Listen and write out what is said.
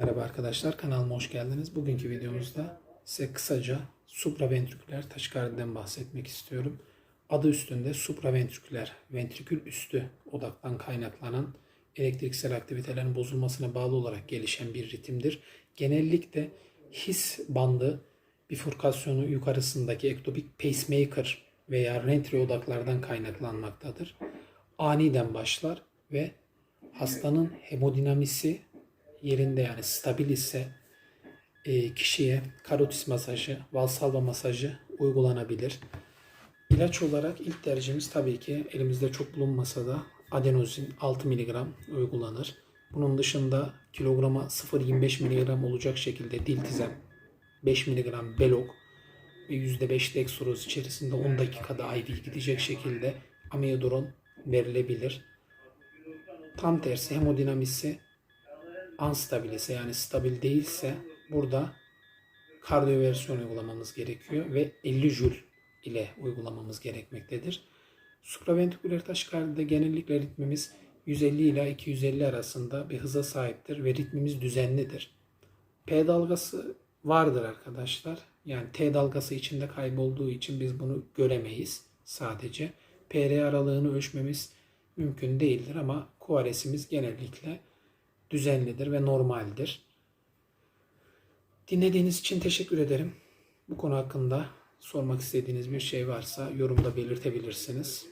Merhaba arkadaşlar kanalıma hoş geldiniz. Bugünkü videomuzda size kısaca supraventriküler taşikardiden bahsetmek istiyorum. Adı üstünde supraventriküler, ventrikül üstü odaktan kaynaklanan elektriksel aktivitelerin bozulmasına bağlı olarak gelişen bir ritimdir. Genellikle his bandı bifurkasyonu yukarısındaki ektopik pacemaker veya rentre odaklardan kaynaklanmaktadır. Aniden başlar ve hastanın hemodinamisi yerinde yani stabil ise e, kişiye karotis masajı, valsalva masajı uygulanabilir. İlaç olarak ilk tercihimiz tabii ki elimizde çok bulunmasa da adenozin 6 mg uygulanır. Bunun dışında kilograma 0.25 mg olacak şekilde diltizem 5 mg belok ve %5 dextroz içerisinde 10 dakikada IV gidecek şekilde amiodaron verilebilir. Tam tersi hemodinamisi unstabil ise yani stabil değilse burada kardiyoversiyon uygulamamız gerekiyor ve 50 jül ile uygulamamız gerekmektedir. Supraventriküler taşikardide genellikle ritmimiz 150 ila 250 arasında bir hıza sahiptir ve ritmimiz düzenlidir. P dalgası vardır arkadaşlar. Yani T dalgası içinde kaybolduğu için biz bunu göremeyiz sadece. PR aralığını ölçmemiz mümkün değildir ama QRS'imiz genellikle düzenlidir ve normaldir. Dinlediğiniz için teşekkür ederim. Bu konu hakkında sormak istediğiniz bir şey varsa yorumda belirtebilirsiniz.